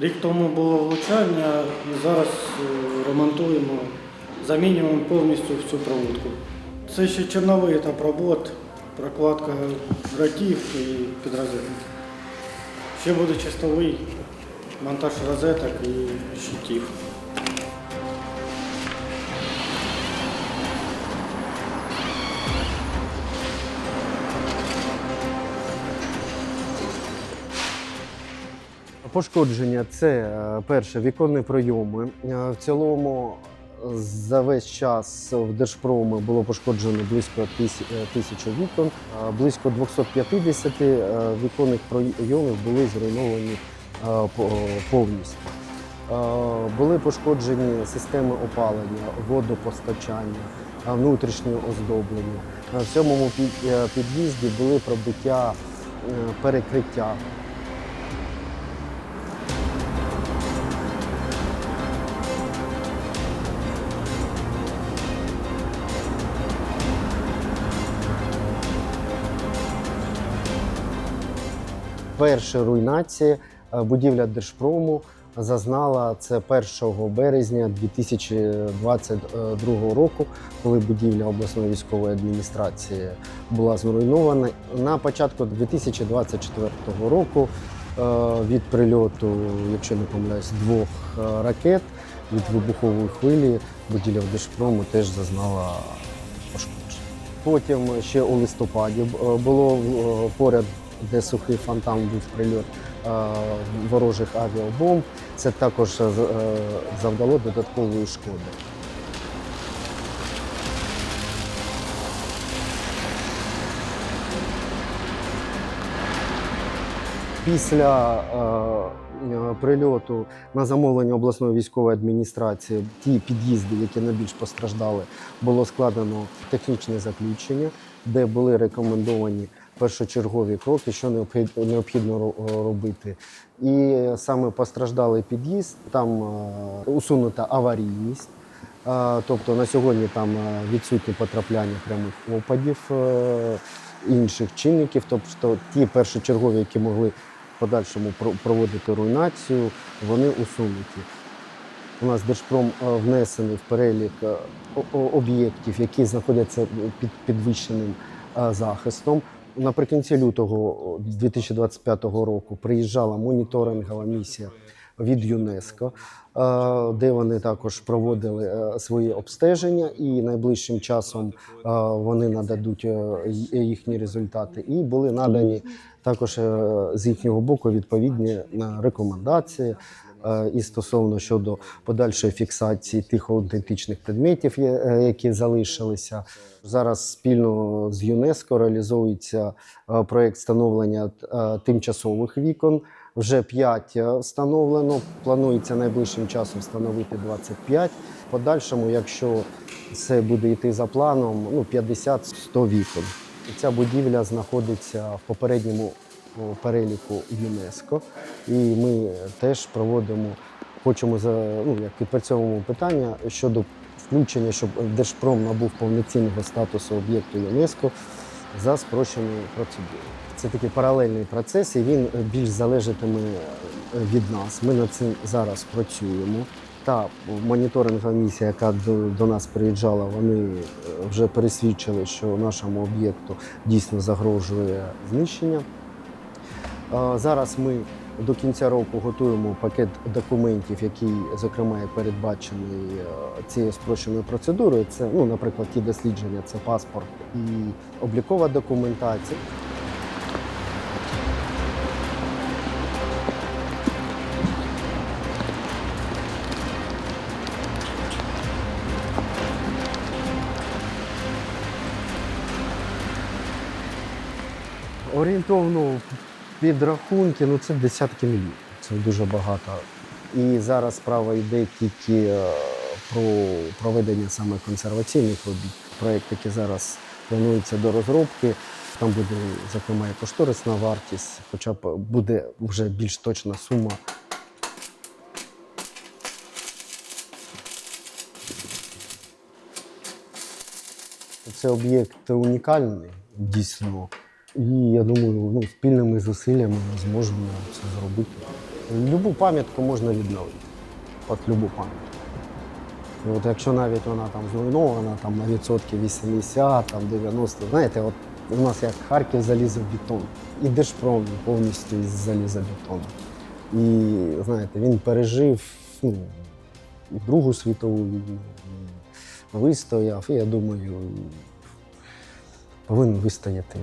Рік тому було влучання і зараз е, ремонтуємо, замінюємо повністю всю проводку. Це ще черновий етап робот, прокладка дротів і підрозеток. Ще буде чистовий монтаж розеток і щитів. Пошкодження це е, перше віконні пройоми. Е, В цілому е, за весь час в Держпромі було пошкоджено близько тисячі вікон. Близько 250 е, віконних пройомів були зруйновані повністю. Були пошкоджені системи опалення, водопостачання, внутрішнє оздоблення. В е, під'їзді були пробиття перекриття. Перша руйнація е, будівля Держпрому зазнала це 1 березня 2022 року, коли будівля обласної військової адміністрації була зруйнована. На початку 2024 року е, від прильоту, якщо не помиляюсь, двох е, ракет від вибухової хвилі будівля Держпрому теж зазнала. Потім ще у листопаді було поряд, де сухий фонтан був прильот е, ворожих авіабомб. Це також е, завдало додаткової шкоди. Після е, прильоту на замовлення обласної військової адміністрації ті під'їзди, які найбільш постраждали, було складено технічне заключення, де були рекомендовані першочергові кроки, що необхідно робити. І саме постраждалий під'їзд, там е, усунута аварійність. Е, Тобто на сьогодні там е, відсутні потрапляння прямих опадів, інших чинників, тобто ті першочергові, які могли в подальшому проводити руйнацію, вони усунуті. У нас Держпром внесений в перелік об'єктів, які знаходяться під підвищеним захистом. Наприкінці лютого 2025 року приїжджала моніторингова місія від ЮНЕСКО, е, де вони також проводили е, свої обстеження, і найближчим часом е, вони нададуть їхні результати. І були надані також з їхнього боку відповідні рекомендації. Е, І стосовно щодо подальшої фіксації тих аутентичних предметів, е, які залишилися, зараз спільно з ЮНЕСКО реалізується е, проєкт встановлення тимчасових вікон. Вже 5 встановлено. Планується найближчим часом встановити 25. В подальшому, якщо все буде йти за планом, ну 50-100 вікон. Ця будівля знаходиться в попередньому переліку ЮНЕСКО. І ми теж проводимо, хочемо за ну як відпрацьовуємо питання щодо включення, щоб Держпром набув повноцінного статусу об'єкту ЮНЕСКо за спрощеною процедурою. Це такий паралельний процес, і він більш залежатиме від нас. Ми над цим зараз працюємо. Та моніторингова місія, яка до, до нас приїжджала, вони е, вже пересвідчили, що нашому об'єкту дійсно загрожує знищення. Зараз ми до кінця року готуємо пакет документів, який, зокрема, є передбачений е, цією спрощеною процедурою. Це, ну, наприклад, ті дослідження, це паспорт і облікова документація. Орієнтовно підрахунки, ну це десятки мільйонів. Це дуже багато. І зараз справа йде тільки е, про проведення саме консерваційних робіт. Проєкт, який зараз планується до розробки. Там буде, зокрема, і кошторисна вартість, хоча б буде вже більш точна сума. Це об'єкт унікальний, дійсно. І я думаю, ну, спільними зусиллями ми зможемо це зробити. Любу пам'ятку можна відновити. От любу пам'ятку. От якщо навіть вона там зруйнована там, на відсотки 80, там, 90, знаєте, от у нас як Харків залізобетон. І Держпром повністю із залізобетону. І знаєте, він пережив ну, і Другу світову війну, вистояв, і я думаю, повинен вистояти